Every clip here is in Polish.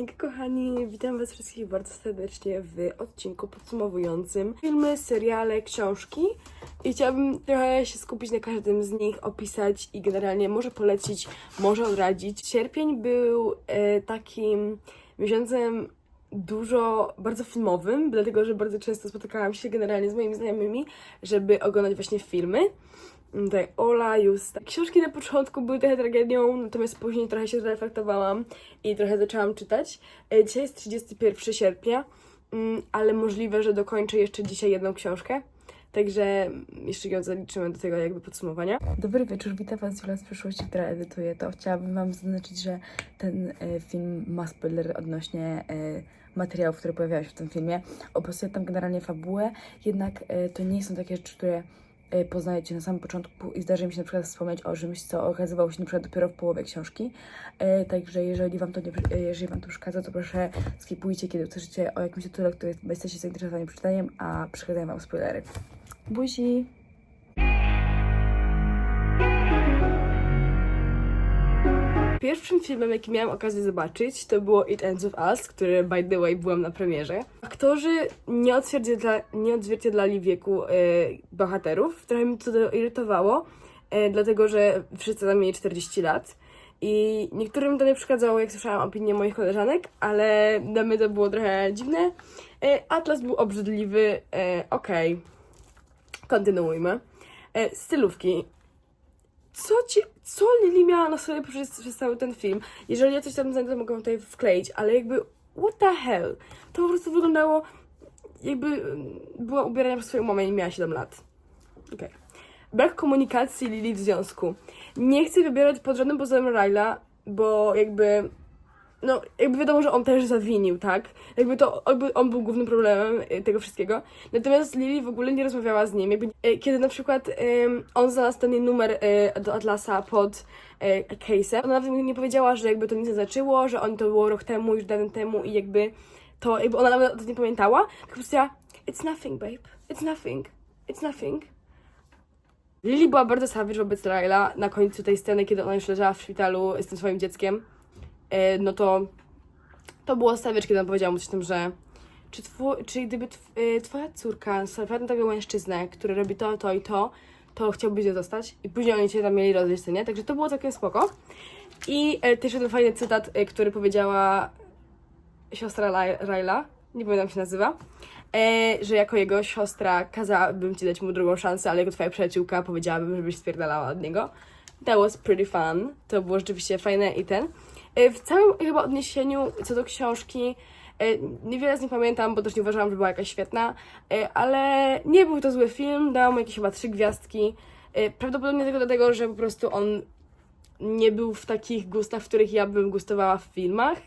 Hejka kochani, witam was wszystkich bardzo serdecznie w odcinku podsumowującym filmy, seriale, książki i chciałabym trochę się skupić na każdym z nich, opisać i generalnie może polecić, może odradzić. Sierpień był e, takim miesiącem dużo, bardzo filmowym, dlatego że bardzo często spotykałam się generalnie z moimi znajomymi, żeby oglądać właśnie filmy. Tutaj Ola, Justa. Książki na początku były trochę tragedią, natomiast później trochę się zreflektowałam i trochę zaczęłam czytać. E, Dzisiaj jest 31 sierpnia, mm, ale możliwe, że dokończę jeszcze dzisiaj jedną książkę. Także jeszcze ją zaliczymy do tego jakby podsumowania. Dobry wieczór, witam Was Jula z przyszłości, która edytuje to. Chciałabym Wam zaznaczyć, że ten e, film ma spoiler odnośnie e, materiałów, które pojawiają się w tym filmie. Opisuję tam generalnie fabułę, jednak to nie są takie rzeczy, które e, poznajecie na samym początku i zdarzy mi się na przykład wspomnieć o czymś, co okazywało się na przykład dopiero w połowie książki. E, także jeżeli wam to nie, e, jeżeli wam to przeszkadza, to proszę skipujcie, kiedy usłyszycie o jakimś tytule, który jesteście zainteresowani przeczytaniem, a przekazuję wam spoilery. Buzi! Pierwszym filmem, jaki miałam okazję zobaczyć, to było It Ends With Us, który by the way byłam na premierze. Aktorzy nie, odzwierciedla, nie odzwierciedlali wieku e, bohaterów. Trochę mi to irytowało, e, dlatego że wszyscy tam mieli 40 lat. I niektórym to nie przeszkadzało, jak słyszałam opinię moich koleżanek, ale dla mnie to było trochę dziwne. E, Atlas był obrzydliwy, e, okej. Kontynuujmy. E, stylówki co ci, co Lili miała na sobie przez, przez cały ten film? Jeżeli ja coś tam znajdę, to mogę tutaj wkleić, ale jakby, what the hell? To po prostu wyglądało, jakby mm, była ubierana przez swoją mamę i miała 7 lat. Okej. Brak komunikacji Lili w związku. Nie chcę wybierać pod żadnym pozorem Ryla, bo jakby no, jakby wiadomo, że on też zawinił, tak? Jakby to, jakby on był głównym problemem y, tego wszystkiego. Natomiast Lily w ogóle nie rozmawiała z nim. Jakby, y, kiedy na przykład ym, on znalazł ten numer y, do Atlasa pod y, case'em, ona nawet nie powiedziała, że jakby to nic nie znaczyło, że on to było rok temu, już dawno temu i jakby to, jakby ona nawet o tym nie pamiętała, tylko powiedziała, it's nothing, babe, it's nothing, it's nothing. Lily była bardzo savage wobec Ryla na końcu tej sceny, kiedy ona już leżała w szpitalu z tym swoim dzieckiem no to to było savage, kiedy on powiedział mu coś tam, że czy, twój, czy gdyby tw, e, twoja córka na tego mężczyznę, który robi to, to i to, to chciałbyś je zostać? I później oni się tam mieli rozejść, nie? Także to było całkiem spoko. I e, też jeden fajny cytat, e, który powiedziała siostra Laj- Ryla, nie pamiętam jak się nazywa, e, że jako jego siostra kazałabym ci dać mu drugą szansę, ale jako twoja przyjaciółka powiedziałabym, żebyś spierdalała od niego. That was pretty fun. To było rzeczywiście fajne i ten. E, W całym chyba odniesieniu co do książki e, niewiele z nich pamiętam, bo też nie uważałam, że była jakaś świetna, e, ale nie był to zły film, dałam mu jakieś chyba trzy gwiazdki. Prawdopodobnie tylko dlatego, że po prostu on nie był w takich gustach, w których ja bym gustowała w filmach.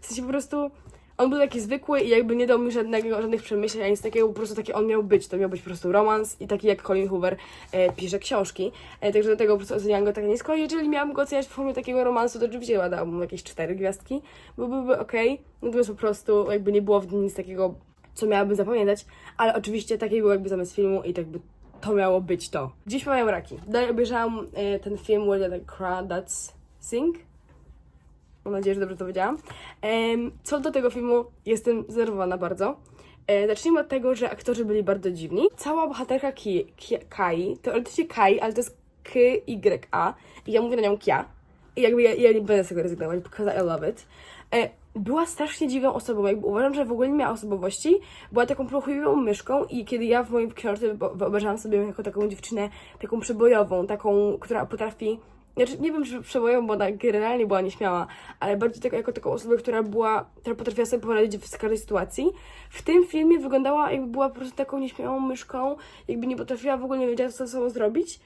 W sensie po prostu on był taki zwykły i jakby nie dał mi żadnego, żadnych przemyśleń, ani nic takiego, po prostu taki on miał być. To miał być po prostu romans i taki jak Colin Hoover e, pisze książki. E, także dlatego po prostu oceniałam go tak nisko. Jeżeli miałam go oceniać w formie takiego romansu, to oczywiście dałabym mu jakieś cztery gwiazdki, bo byłby okej. Natomiast po prostu jakby nie było w nim nic takiego, co miałabym zapamiętać, ale oczywiście taki był jakby zamysł filmu i tak by to miało być to. Dziś mają raki. Dalej obejrzałam e, ten film Where the Crawdads Sing. Mam nadzieję, że dobrze to powiedziałam. Em, Co do tego filmu, jestem zdenerwowana bardzo. E, Zacznijmy od tego, że aktorzy byli bardzo dziwni. Cała bohaterka Ki, Ki, Kai, teoretycznie Kai, ale to jest K-Y-A i ja mówię na nią Kia. I jakby ja, ja nie będę z tego rezygnować, because I love it. E, Była strasznie dziwną osobą, jakby uważam, że w ogóle nie miała osobowości. Była taką prochliwą myszką i kiedy ja w moim książce wyobrażałam sobie jako taką dziewczynę, taką przebojową, taką, która potrafi znaczy, nie wiem, czy przeboją, bo ona generalnie była nieśmiała, ale bardziej tak, jako taką osobę, która była, która potrafiła sobie poradzić w każdej sytuacji. W tym filmie wyglądała, jakby była po prostu taką nieśmiałą myszką, jakby nie potrafiła w ogóle, nie wiedziała, co ze sobą zrobić,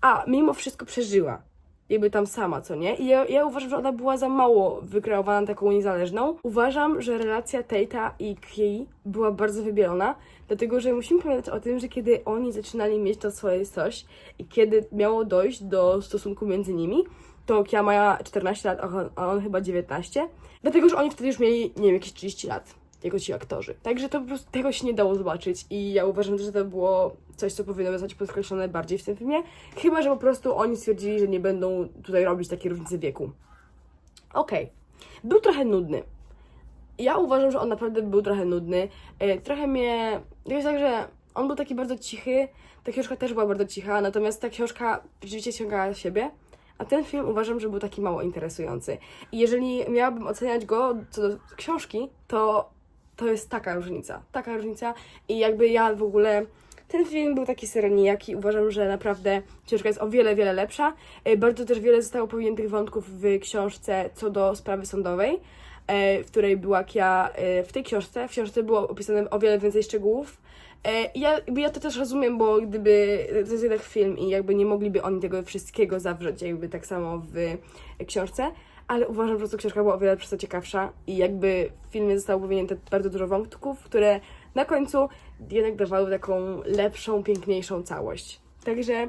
a mimo wszystko przeżyła. Jakby tam sama, co nie? I ja, ja uważam, że ona była za mało wykreowana na taką niezależną. Uważam, że relacja Tate'a i Kei była bardzo wybielona, dlatego że musimy pamiętać o tym, że kiedy oni zaczynali mieć to swoje coś i kiedy miało dojść do stosunku między nimi, to Kia miała 14 lat, a on, a on chyba 19. Dlatego, że oni wtedy już mieli, nie wiem, jakieś 30 lat, jako ci aktorzy. Także to po prostu tego się nie dało zobaczyć i ja uważam, że to było coś, co powinno zostać podkreślone bardziej w tym filmie. Chyba, że po prostu oni stwierdzili, że nie będą tutaj robić takiej różnicy wieku. Okej. Był trochę nudny. Ja uważam, że on naprawdę był trochę nudny. E, Trochę mnie. To jest tak, że on był taki bardzo cichy. Ta książka też była bardzo cicha, natomiast ta książka rzeczywiście ciągała siebie. A ten film uważam, że był taki mało interesujący. I jeżeli miałabym oceniać go co do książki, to to jest taka różnica. Taka różnica. I jakby ja w ogóle. Ten film był taki serenijaki. Uważam, że naprawdę książka jest o wiele, wiele lepsza. E, Bardzo też wiele zostało powiniętych wątków w książce co do sprawy sądowej, w której była Kia e, w tej książce. W książce było opisane o wiele więcej szczegółów. E, Ja, ja to też rozumiem, bo gdyby to jest jednak film i jakby nie mogliby oni tego wszystkiego zawrzeć, jakby tak samo w książce, ale uważam, że po prostu książka była o wiele przez to ciekawsza i jakby w filmie zostało powinięte bardzo dużo wątków, które na końcu jednak dawały taką lepszą, piękniejszą całość. Także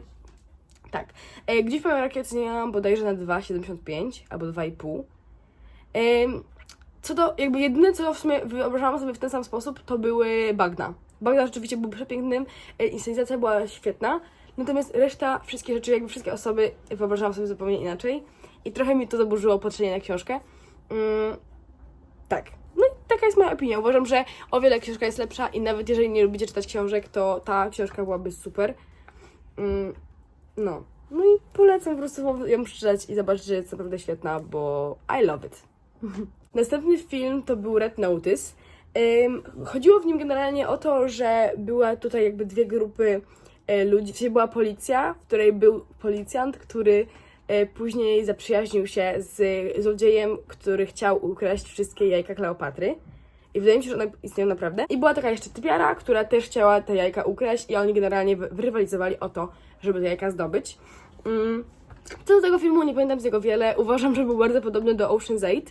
tak. E, gdzieś powiem rakiet oceniałam bodajże na 2,75 albo 2,5. Co do, jakby jedyne co w sumie wyobrażałam sobie w ten sam sposób, to były bagna. Bagna rzeczywiście był przepięknym, e, inscenizacja była świetna, natomiast reszta, wszystkie rzeczy, jakby wszystkie osoby wyobrażałam sobie zupełnie inaczej i trochę mi to zaburzyło patrzenie na książkę. Mm, tak. No i taka jest moja opinia. Uważam, że o wiele książka jest lepsza i nawet jeżeli nie lubicie czytać książek, to ta książka byłaby super. Mm, no. No i polecam po prostu ją przeczytać i zobaczyć, że jest naprawdę świetna, bo I love it. Następny film to był Red Notice. Chodziło w nim generalnie o to, że była tutaj jakby dwie grupy e, ludzi. Sensie była policja, w której był policjant, który e, później zaprzyjaźnił się z złodziejem, który chciał ukraść wszystkie jajka Kleopatry. I wydaje mi się, że one istnieją naprawdę. I była taka jeszcze typiara, która też chciała te jajka ukraść i oni generalnie wyrywalizowali o to, żeby te jajka zdobyć. Mm. Co do tego filmu nie pamiętam z niego wiele. Uważam, że był bardzo podobny do Ocean's 8,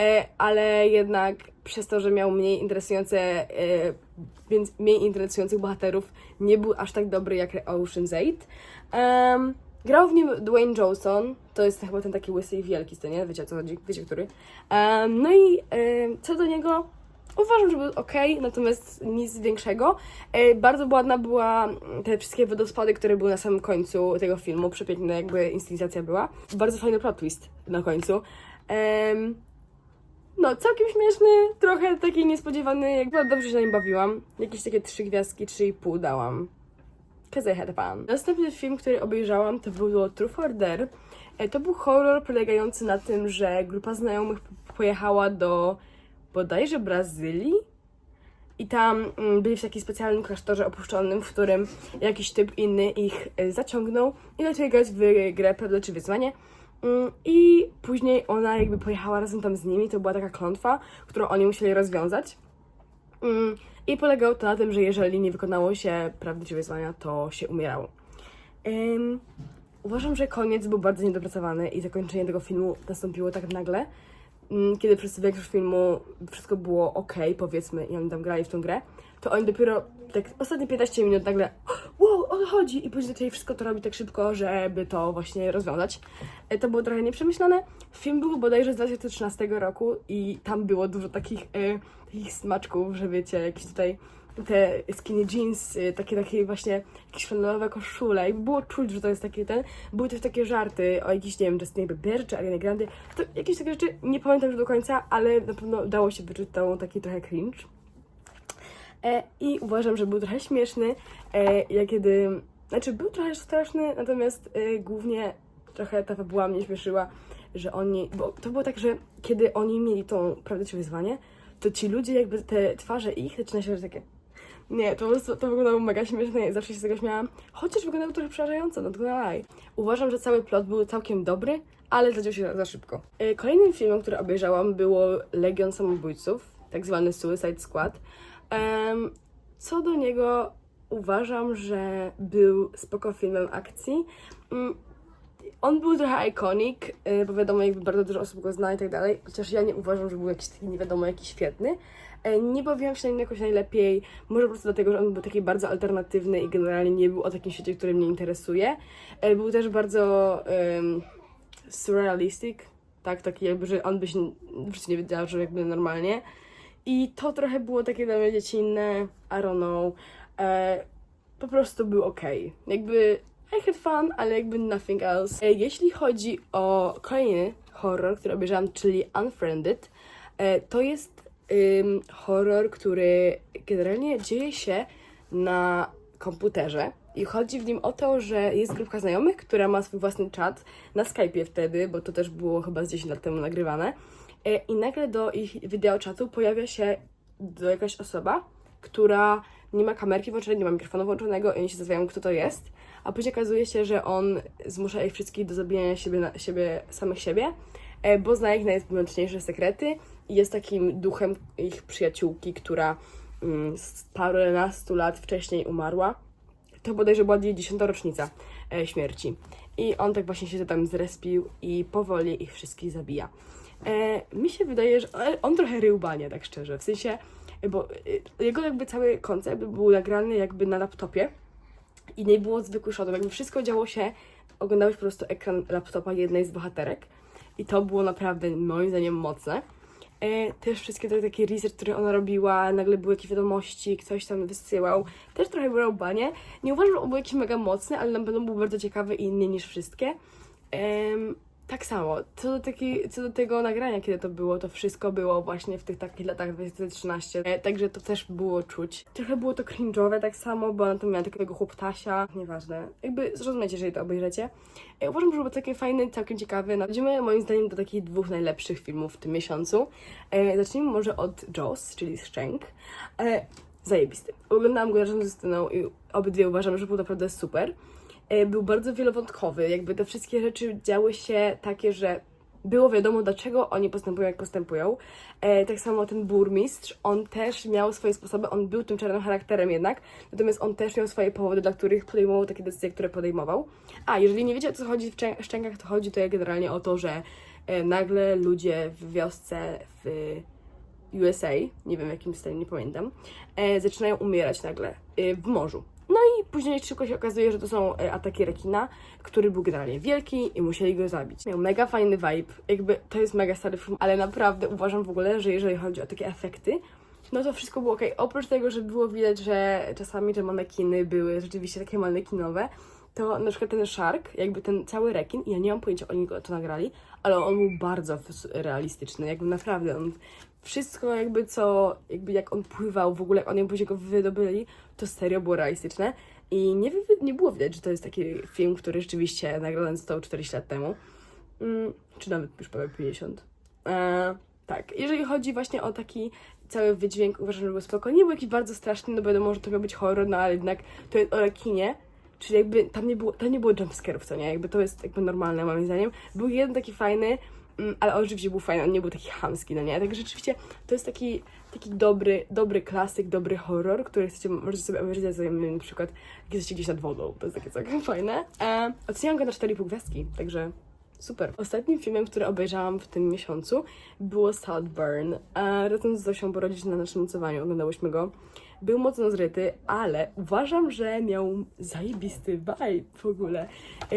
e, ale jednak przez to, że miał mniej interesujące, e, więc mniej interesujących bohaterów, nie był aż tak dobry jak Ocean's 8. Em, grał w nim Dwayne Johnson, to jest chyba ten taki łysy i wielki, to nie? Wiecie co chodzi, wiecie który. No i em, co do niego, Uważam, że był ok, natomiast nic większego. E, bardzo ładna była mm, te wszystkie wodospady, które były na samym końcu tego filmu. Przepiękna jakby inscenizacja była. Bardzo fajny plot twist na końcu. No, całkiem śmieszny, trochę taki niespodziewany. Jakby dobrze się na nim bawiłam. Jakieś takie trzy gwiazdki, trzy i pół dałam. Cause I had fun. Następny film, który obejrzałam, to było Truth or Dare. E, To był horror polegający na tym, że grupa znajomych pojechała do bodajże Brazylii i tam mm, byli w takim specjalnym klasztorze opuszczonym, w którym jakiś typ inny ich e, zaciągnął i zaczęli grać w grę Prawda czy Wyzwanie. Mm, I później ona jakby pojechała razem tam z nimi, to była taka klątwa, którą oni musieli rozwiązać. Mm, I polegało to na tym, że jeżeli nie wykonało się prawdy czy wyzwania, to się umierało. Uważam, że koniec był bardzo niedopracowany i zakończenie tego filmu nastąpiło tak nagle, kiedy przez większość filmu wszystko było ok, powiedzmy, i oni tam grali w tą grę, to oni dopiero tak ostatnie 15 minut nagle wow, o to chodzi i później zaczęli wszystko to robić tak szybko, żeby to właśnie rozwiązać. E, To było trochę nieprzemyślane. Film był bodajże z 2013 roku i tam było dużo takich, e, takich smaczków, że wiecie, jakieś tutaj te skinny jeans, y, takie, takie właśnie jakieś flanelowe koszule. I było czuć, że to jest takie ten, były też takie żarty o jakiś, nie wiem, Justinie Bieber czy Ariana Grande, to jakieś takie rzeczy, nie pamiętam już do końca, ale na pewno dało się wyczuć tą taki trochę cringe. E, I uważam, że był trochę śmieszny, e, ja kiedy, znaczy był trochę straszny, natomiast e, głównie trochę ta fabuła mnie śmieszyła, że oni, bo to było tak, że kiedy oni mieli tą prawdę czy wyzwanie, to ci ludzie jakby te twarze ich zaczyna się takie nie, to, to wyglądało mega śmiesznie i zawsze się z tego śmiałam. Chociaż wyglądało trochę przerażająco, no to lie. Uważam, że cały plot był całkiem dobry, ale zadział się za szybko. E, Kolejnym filmem, który obejrzałam było Legion Samobójców, tak zwany Suicide Squad. Co do niego uważam, że był spoko filmem akcji. On był trochę iconic, y, bo wiadomo, jakby bardzo dużo osób go zna i tak dalej, chociaż ja nie uważam, że był jakiś taki nie wiadomo jaki świetny. E, Nie bawiłam się na nim jakoś najlepiej, może po prostu dlatego, że on był taki bardzo alternatywny i generalnie nie był o takim świecie, który mnie interesuje. E, Był też bardzo um, surrealistic, tak, taki jakby, że on by się w życiu nie wiedział, że jakby normalnie. I to trochę było takie dla mnie dziecinne, I don't know. E, po prostu był ok. Jakby I had fun, ale jakby nothing else. E, Jeśli chodzi o kolejny horror, który obejrzałam, czyli Unfriended, e, to jest ym, horror, który generalnie dzieje się na komputerze. I chodzi w nim o to, że jest grupka znajomych, która ma swój własny czat na Skype'ie wtedy, bo to też było chyba z 10 lat temu nagrywane. E, I nagle do ich wideoczatu pojawia się jakaś osoba, która nie ma kamerki włączonej, nie ma mikrofonu włączonego i oni się zastanawiają, kto to jest. A później okazuje się, że on zmusza ich wszystkich do zabijania siebie, na, siebie samych siebie, e, bo zna ich najwyłączniejsze sekrety i jest takim duchem ich przyjaciółki, która mm, z parunastu lat wcześniej umarła. To bodajże była jej dziesiąta rocznica e, śmierci. I on tak właśnie się tam zrespił i powoli ich wszystkich zabija. E, mi się wydaje, że on trochę ryłbanie, tak szczerze. W sensie, bo e, jego jakby cały koncept był nagrany jakby na laptopie i nie było zwykłych shotów. Jakby wszystko działo się, oglądałeś po prostu ekran laptopa jednej z bohaterek i to było naprawdę moim zdaniem mocne. E, też wszystkie te takie research, które ona robiła, nagle były jakieś wiadomości, ktoś tam wysyłał, też trochę było banie. Nie uważam, że on był jakiś mega mocny, ale na pewno był bardzo ciekawy i inny niż wszystkie. Tak samo, co do, taki, co do tego nagrania, kiedy to było, to wszystko było właśnie w tych takich latach 2013, e, także to też było czuć. Trochę było to cringe'owe tak samo, bo ona tam miała takiego chłoptasia, nieważne. Jakby zrozumiecie, jeżeli to obejrzycie. E, uważam, że był taki fajny, całkiem ciekawy. No, Idziemy moim zdaniem do takich dwóch najlepszych filmów w tym miesiącu. E, zacznijmy może od Jaws, czyli Szczęk. E, zajebisty. Oglądałam go razem ze Styną i obydwie uważam, że był naprawdę super. E, był bardzo wielowątkowy. Jakby te wszystkie rzeczy działy się takie, że było wiadomo, dlaczego oni postępują, jak postępują. E, tak samo ten burmistrz, on też miał swoje sposoby, on był tym czarnym charakterem jednak, natomiast on też miał swoje powody, dla których podejmował takie decyzje, które podejmował. A, jeżeli nie wiecie, o co chodzi w Szczę- Szczękach, to chodzi to generalnie o to, że e, nagle ludzie w wiosce w USA, nie wiem jakim stanie, nie pamiętam, e, zaczynają umierać nagle e, w morzu. Później szybko się okazuje, że to są e, ataki rekina, który był generalnie wielki i musieli go zabić. Miał mega fajny vibe, jakby to jest mega stary film, ale naprawdę uważam w ogóle, że jeżeli chodzi o takie efekty, no to wszystko było ok. Oprócz tego, że było widać, że czasami te manekiny były rzeczywiście takie manekinowe, to na przykład ten shark, jakby ten cały rekin, ja nie mam pojęcia, oni go to nagrali, ale on był bardzo realistyczny, jakby naprawdę on wszystko jakby co, jakby jak on pływał w ogóle, jak oni później go wydobyli, to serio było realistyczne i nie, nie było widać, że to jest taki film, który rzeczywiście nagrany został 40 lat temu, mm, czy nawet już prawie 50. E, tak, jeżeli chodzi właśnie o taki cały wydźwięk, uważam, że był spoko. Nie był jakiś bardzo straszny, no wiadomo, że to miał być horror, no ale jednak to jest o rekinie, czyli jakby tam nie było, tam nie było jumpscare'ów, co nie? Jakby to jest jakby normalne moim zdaniem. Był jeden taki fajny, mm, ale on rzeczywiście był fajny, on nie był taki chamski, no nie? Tak rzeczywiście to jest taki, taki dobry, dobry klasyk, dobry horror, który chcecie, możecie sobie obejrzeć, na przykład jak jesteście gdzieś nad wodą, to jest takie całkiem fajne. E, oceniam go na 4,5 gwiazdki, także Super. Ostatnim filmem, który obejrzałam w tym miesiącu było Saltburn. E, razem z Zosią, bo rodzice na naszym nocowaniu oglądałyśmy go. Był mocno zryty, ale uważam, że miał zajebisty vibe w ogóle. E,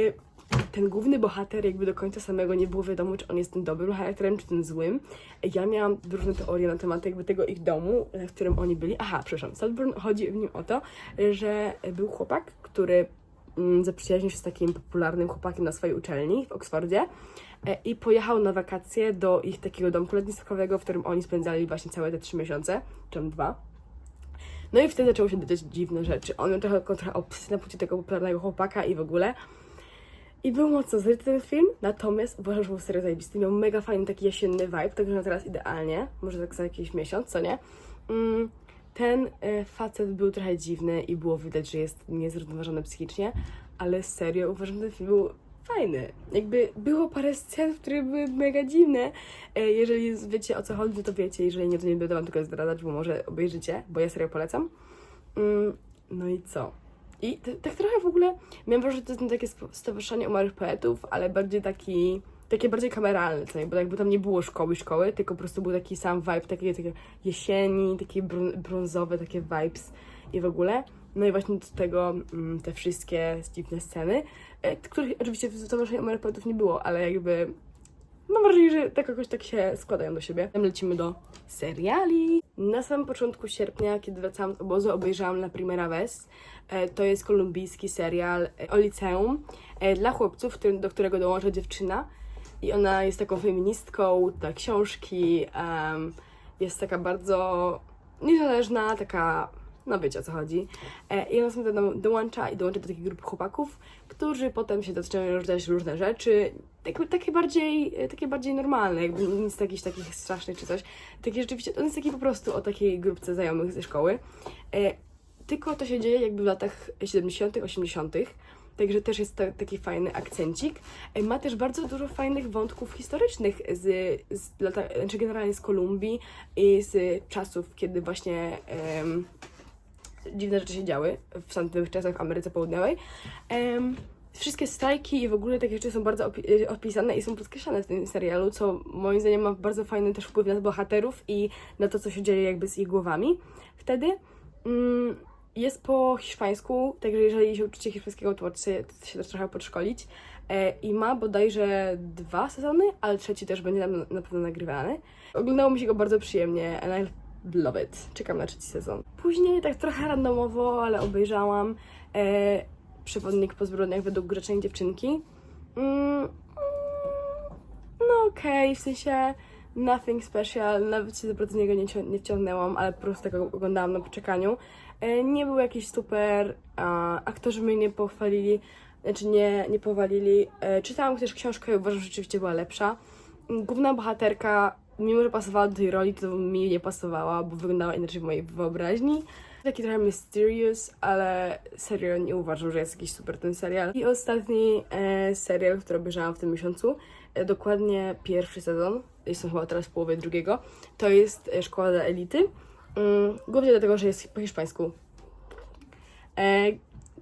ten główny bohater jakby do końca samego nie było wiadomo, czy on jest tym dobrym charakterem, czy tym złym. Ja miałam różne teorie na temat jakby tego ich domu, w którym oni byli. Aha, przepraszam, Saltburn chodzi w nim o to, że był chłopak, który mm, zaprzyjaźnił się z takim popularnym chłopakiem na swojej uczelni w Oksfordzie e, i pojechał na wakacje do ich takiego domku letniskowego, w którym oni spędzali właśnie całe te trzy miesiące, czy dwa. No i wtedy zaczęły się dziać dziwne rzeczy. On miał trochę, trochę obsesję na płci tego popularnego chłopaka i w ogóle. I był mocno zryty ten film, natomiast uważam, że był serio zajebisty. Miał mega fajny taki jesienny vibe, także na teraz idealnie. Może tak za jakiś miesiąc, co nie? Mm, ten e, facet był trochę dziwny i było widać, że jest niezrównoważony psychicznie, ale serio uważam, że ten film był fajny. Jakby było parę scen, które były mega dziwne. E, jeżeli wiecie o co chodzi, to wiecie. Jeżeli nie, to nie będę wam tylko zdradzać, bo może obejrzycie, bo ja serio polecam. Mm, no i co? I tak trochę w ogóle miałam wrażenie, że to jest takie stowarzyszenie umarłych poetów, ale bardziej taki, takie bardziej kameralne, co? Bo jakby tam nie było szkoły, szkoły, tylko po prostu był taki sam vibe, takie, takie jesieni, takie brązowe, takie vibes i w ogóle. No i właśnie do tego mm, te wszystkie dziwne sceny, e, których oczywiście w Stowarzyszeniu Poetów nie było, ale jakby Mam wrażenie, że tak jakoś tak się składają do siebie. Potem lecimy do seriali. Na samym początku sierpnia, kiedy wracałam z obozu, obejrzałam La Primera Vez. E, To jest kolumbijski serial e, o liceum e, dla chłopców, do którego dołącza dziewczyna. I ona jest taką feministką, da książki, jest taka bardzo niezależna, taka, no wiecie o co chodzi. I ona sobie do, dołącza i dołącza do takiej grupy chłopaków, którzy potem się zaczynają rozdać różne rzeczy, takie, takie, bardziej, takie bardziej normalne, jakby nic jakichś takich strasznych czy coś. Takie rzeczywiście, on jest taki po prostu o takiej grupce znajomych ze szkoły. E, tylko to się dzieje jakby w latach 70., 80., także też jest ta, taki fajny akcencik. E, Ma też bardzo dużo fajnych wątków historycznych z, z lata, znaczy generalnie z Kolumbii i z czasów, kiedy właśnie dziwne rzeczy się działy w tamtych czasach w Ameryce Południowej. Wszystkie strajki i w ogóle takie rzeczy są bardzo opi- opisane i są podkreślane w tym serialu, co moim zdaniem ma bardzo fajny też wpływ na bohaterów i na to, co się dzieje jakby z ich głowami. Wtedy mm, jest po hiszpańsku, także jeżeli się uczycie hiszpańskiego, to możecie się też trochę podszkolić. E, I ma bodajże dwa sezony, ale trzeci też będzie na, na pewno nagrywany. Oglądało mi się go bardzo przyjemnie and I love it. Czekam na trzeci sezon. Później tak trochę randomowo, ale obejrzałam e, Przewodnik po zbrodniach według grzecznej dziewczynki. Mm, mm, no okej, w sensie nothing special, nawet się bardzo z niego nie, nie wciągnęłam, ale po prostu tak go oglądałam na poczekaniu. E, nie był jakiś super, aktorzy mnie nie pochwalili, znaczy nie, nie powalili. E, czytałam też książkę i uważam, że rzeczywiście była lepsza. Główna bohaterka, mimo że pasowała do tej roli, to mi nie pasowała, bo wyglądała inaczej w mojej wyobraźni. Taki trochę mysterious, ale serio nie uważam, że jest jakiś super ten serial. I ostatni e, serial, który obejrzałam w tym miesiącu, e, dokładnie pierwszy sezon, jestem chyba teraz w połowie drugiego, to jest e, Szkoła dla Elity. Mm, głównie dlatego, że jest po hiszpańsku. E,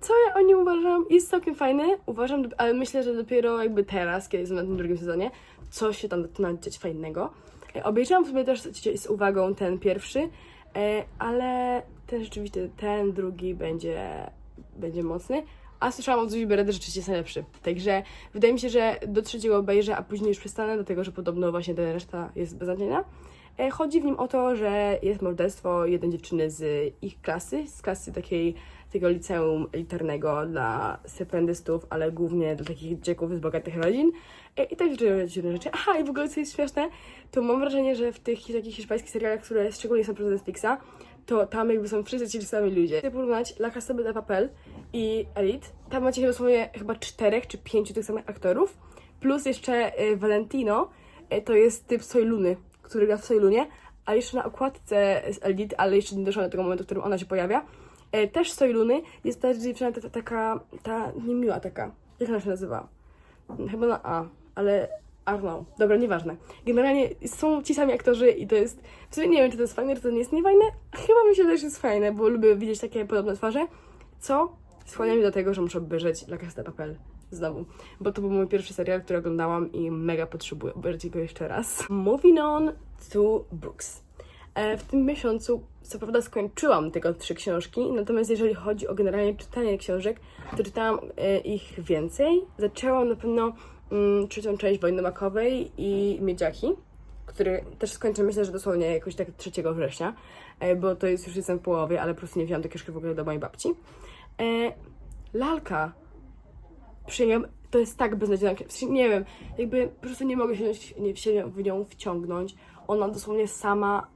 co ja o nim uważam? Jest całkiem fajny, uważam, ale myślę, że dopiero jakby teraz, kiedy jestem na tym drugim sezonie, coś się tam zaczyna dziać fajnego. E, Obejrzałam sobie też z uwagą ten pierwszy, e, ale ten rzeczywiście, ten drugi będzie, będzie mocny. A słyszałam od Zuzi Beredy, że rzeczywiście jest najlepszy. Także wydaje mi się, że do trzeciego obejrzę, a później już przestanę, dlatego że podobno właśnie ta reszta jest beznadziejna. E, Chodzi w nim o to, że jest morderstwo jednej dziewczyny z ich klasy, z klasy takiej, takiego liceum elitarnego dla stypendystów, ale głównie dla takich dzieciaków z bogatych rodzin. E, I tak dziwne rzeczy. Aha, i w ogóle co jest śmieszne, to mam wrażenie, że w tych takich hiszpańskich serialach, które szczególnie są przez Netflixa, to tam jakby są wszyscy ci sami ludzie. Chcę porównać La Casa de Papel i Elite. Tam macie dosłownie chyba czterech czy pięciu tych samych aktorów, plus jeszcze e, Valentino, e, to jest typ Sojluny, który gra w Sojlunie, a jeszcze na okładce z Elite, ale jeszcze nie doszłam do tego momentu, w którym ona się pojawia, e, też z Sojluny jest ta dziewczyna ta, ta, taka, ta niemiła taka, jak ona się nazywa? Chyba na A, ale Arno. Dobra, nieważne. Generalnie są ci sami aktorzy i to jest. W sumie nie wiem, czy to jest fajne, czy to nie jest niefajne. Chyba mi się też jest fajne, bo lubię widzieć takie podobne twarze. Co skłania mnie do tego, że muszę obejrzeć La Casa de Papel znowu. Bo to był mój pierwszy serial, który oglądałam i mega potrzebuję obejrzeć go jeszcze raz. Moving on to books. E, W tym miesiącu, co prawda, skończyłam tylko trzy książki, natomiast jeżeli chodzi o generalnie czytanie książek, to czytałam e, ich więcej. Zaczęłam na pewno mm, trzecią część Wojny Makowej i Miedziaki, który też skończę, myślę, że dosłownie jakoś tak 3 września, e, bo to jest już jestem w połowie, ale po prostu nie wziąłam tej książki w ogóle do mojej babci. E, Lalka przyjem, to jest tak beznadziejna nie wiem, jakby po prostu nie mogę się, nie, się w nią wciągnąć. Ona dosłownie sama,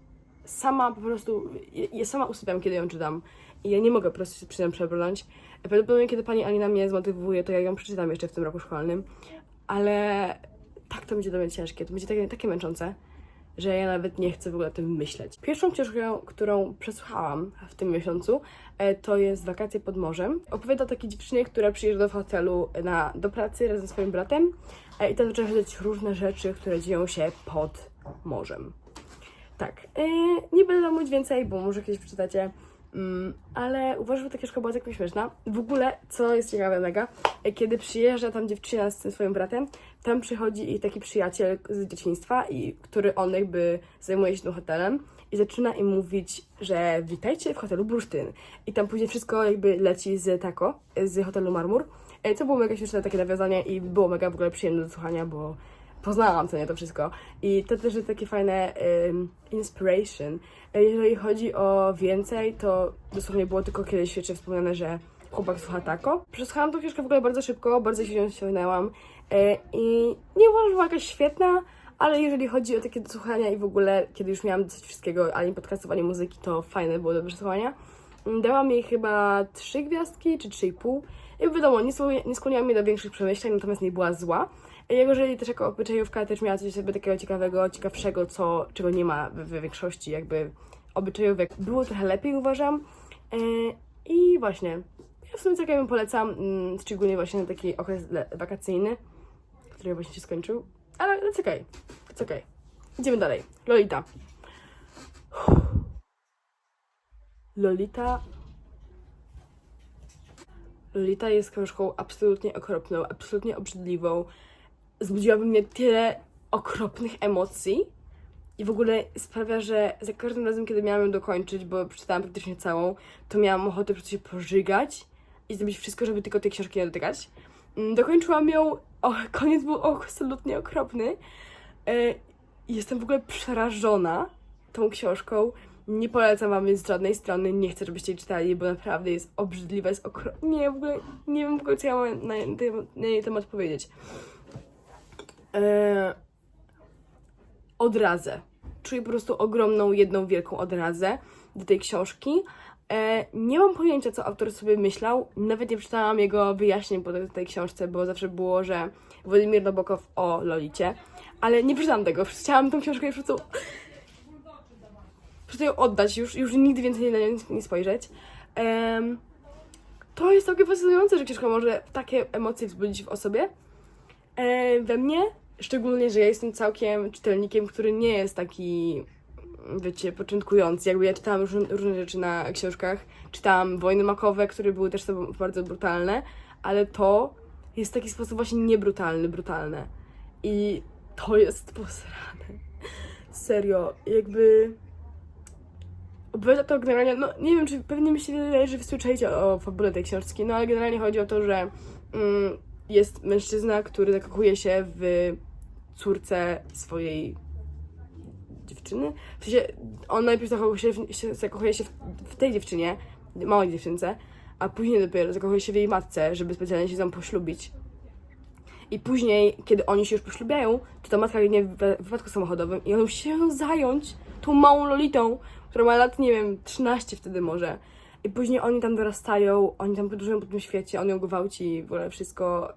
sama po prostu, ja, sama usypiam, kiedy ją czytam. I ja nie mogę po prostu się przy tym przebrnąć. Prawdopodobnie, kiedy pani Alina mnie zmotywuje, to ja ją przeczytam jeszcze w tym roku szkolnym. Ale tak to będzie dla mnie ciężkie, to będzie takie, takie męczące, że ja nawet nie chcę w ogóle o tym myśleć. Pierwszą książkę, którą przesłuchałam w tym miesiącu, e, to jest Wakacje pod morzem. Opowiada o takiej dziewczynie, która przyjeżdża do hotelu na, do pracy razem ze swoim bratem e, i tam zaczyna się dziać różne rzeczy, które dzieją się pod morzem. Tak, e, nie będę mówić więcej, bo może kiedyś przeczytacie, mm, ale uważam, że ta książka była całkiem śmieszna. W ogóle, co jest ciekawe mega, e, kiedy przyjeżdża tam dziewczyna z tym swoim bratem, tam przychodzi ich taki przyjaciel z dzieciństwa, i który on jakby zajmuje się tym hotelem i zaczyna im mówić, że witajcie w hotelu Bursztyn. I tam później wszystko jakby leci z Taco, z hotelu Marmur. E, Co było mega śmieszne takie nawiązanie i było mega w ogóle przyjemne do słuchania, bo poznałam co nie to wszystko. I to też jest takie fajne um, inspiration. Jeżeli chodzi o więcej, to dosłownie było tylko kiedyś jeszcze wspomniane, że chłopak słucha tako. Przesłuchałam tą książkę w ogóle bardzo szybko, bardzo się nią ściągnęłam e, i nie uważam, że była jakaś świetna, ale jeżeli chodzi o takie do słuchania i w ogóle, kiedy już miałam dosyć wszystkiego, ani podcastów, ani muzyki, to fajne było do przesłuchania. Mm, Dałam jej chyba trzy gwiazdki, czy trzy i wiadomo, nie, nie skłoniła mnie do większych przemyśleń, natomiast nie była zła. Jako, że też jako obyczajówka też miała coś sobie takiego ciekawego, ciekawszego, co, czego nie ma w, w większości jakby obyczajówek. Było trochę lepiej, uważam. E, I właśnie, ja w sumie całkiem polecam, mm, szczególnie właśnie na taki okres wakacyjny, który właśnie się skończył. Ale it's okej, it's okej. Idziemy dalej. Lolita. Lolita. Lolita jest książką absolutnie okropną, absolutnie obrzydliwą. Zbudziłaby mnie tyle okropnych emocji. I w ogóle sprawia, że za każdym razem, kiedy miałam ją dokończyć, bo przeczytałam praktycznie całą, to miałam ochotę po prostu się pożygać i zrobić wszystko, żeby tylko tej książki nie dotykać. Mm, Dokończyłam ją, o, koniec był absolutnie okropny. E, Jestem w ogóle przerażona tą książką. Nie polecam wam więc z żadnej strony, nie chcę, żebyście jej czytali, bo naprawdę jest obrzydliwa, jest okropna. Nie, w ogóle nie wiem w ogóle, co ja mam na, na jej temat powiedzieć. E, odrazę. Czuję po prostu ogromną, jedną wielką odrazę do tej książki. E, nie mam pojęcia, co autor sobie myślał. Nawet nie czytałam jego wyjaśnień po tej- książce, bo zawsze było, że Władimir Nabokow o Lolicie. Ale nie przeczytałam tego. Chciałam tą książkę już po prostu... Ją oddać, już, już nigdy więcej na nią nie spojrzeć. Em, to jest całkiem fascynujące, że książka może takie emocje wzbudzić w osobie. E, we mnie, szczególnie, że ja jestem całkiem czytelnikiem, który nie jest taki, wiecie, początkujący. Jakby ja czytałam różne, różne rzeczy na książkach. Czytałam Wojny Makowe, które były też bardzo brutalne, ale to jest w taki sposób właśnie niebrutalny, brutalne. I to jest posrane. Serio, jakby... Opowiada to generalnie, no nie wiem, czy pewnie myślę, że wysłyszeliście o fabule tej książki, no ale generalnie chodzi o to, że mm, jest mężczyzna, który zakochuje się w córce swojej dziewczyny. W sensie, on najpierw zakochuje się w, się, zakochuje się w, w tej dziewczynie, małej dziewczynce, a później dopiero zakochuje się w jej matce, żeby specjalnie się z nią poślubić. I później, kiedy oni się już poślubiają, to ta matka ginie w wypadku samochodowym i on musi się zająć tą małą Lolitą, która ma lat, nie wiem, 13 wtedy może. I później oni tam dorastają, oni tam podróżują po tym świecie, on ją gwałci, w ogóle wszystko.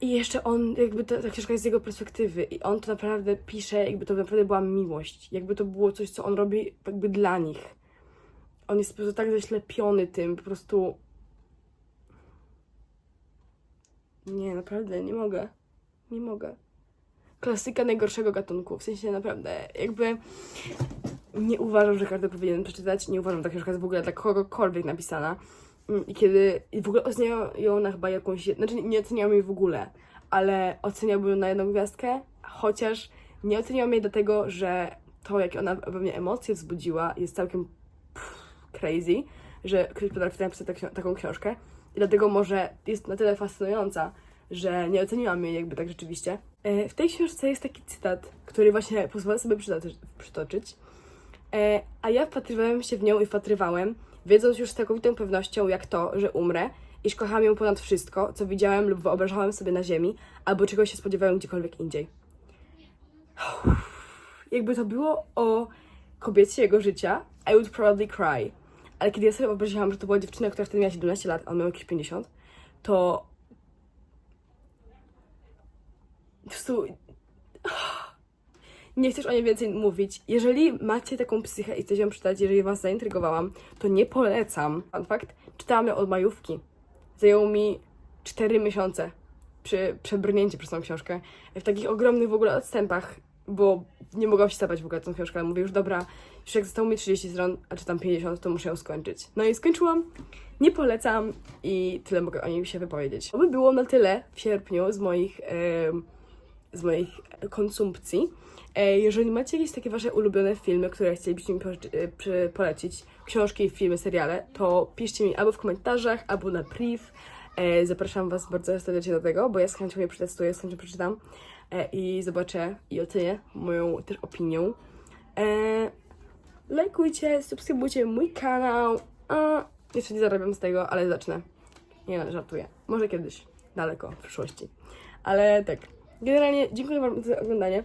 I jeszcze on, jakby to, ta książka jest z jego perspektywy i on to naprawdę pisze, jakby to naprawdę była miłość. Jakby to było coś, co on robi jakby dla nich. On jest po prostu tak zaślepiony tym, po prostu... Nie, naprawdę, nie mogę. Nie mogę. Klasyka najgorszego gatunku, w sensie naprawdę, jakby nie uważam, że każdy powinien przeczytać, nie uważam, że ta książka jest w ogóle dla kogokolwiek napisana. Mm, I kiedy, i w ogóle oceniają ją na chyba jakąś, znaczy nie oceniałam jej w ogóle, ale oceniałbym ją na jedną gwiazdkę, chociaż nie oceniałam jej dlatego, że to, jakie ona we mnie emocje wzbudziła, jest całkiem crazy, że ktoś potrafi napisać tak, taką książkę i dlatego może jest na tyle fascynująca, że nie oceniłam jej jakby tak rzeczywiście. E, W tej książce jest taki cytat, który właśnie pozwolę sobie przytoczyć. przytoczyć. E, A ja wpatrywałem się w nią i wpatrywałem, wiedząc już z całkowitą pewnością, jak to, że umrę, iż kocham ją ponad wszystko, co widziałem lub wyobrażałem sobie na ziemi, albo czego się spodziewałem gdziekolwiek indziej. Jakby to było o kobiecie jego życia, I would probably cry. Ale kiedy ja sobie wyobraziłam, że to była dziewczyna, która wtedy miała 17 lat, a on miał jakieś 50, to po prostu nie chcesz o niej więcej mówić. Jeżeli macie taką psychę i chcecie ją czytać, jeżeli was zaintrygowałam, to nie polecam. Fun fact, czytałam ją od majówki. Zajęło mi 4 miesiące przy przebrnięcie przez tą książkę. W takich ogromnych w ogóle odstępach, bo nie mogłam się stapać w ogóle tą książkę, ale mówię już dobra, już jak zostało mi 30 stron, a czytam 50, to muszę ją skończyć. No i skończyłam. Nie polecam i tyle mogę o niej się wypowiedzieć. To by było na tyle w sierpniu z moich, em, z moich konsumpcji. E, Jeżeli macie jakieś takie wasze ulubione filmy, które chcielibyście mi e, polecić, książki, filmy, seriale, to piszcie mi albo w komentarzach, albo na priv. E, Zapraszam was bardzo serdecznie do tego, bo ja z chęcią je przetestuję, z chęcią przeczytam i zobaczę i ocenię moją też opinię. Lajkujcie, subskrybujcie mój kanał. A, jeszcze nie zarabiam z tego, ale zacznę. Nie żartuję. Może kiedyś, daleko, w przyszłości. Ale tak, Generalnie dziękuję Wam za oglądanie.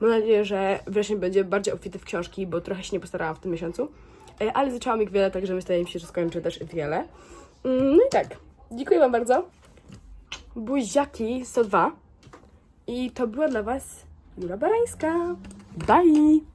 Mam nadzieję, że wreszcie będzie bardziej obfity w książki, bo trochę się nie postarałam w tym miesiącu. E, Ale zaczęłam ich wiele, także wydaje mi się, że skończę też wiele. Mm, No i tak, dziękuję Wam bardzo. Buziaki 102. I to była dla Was Jura Barańska. Bye!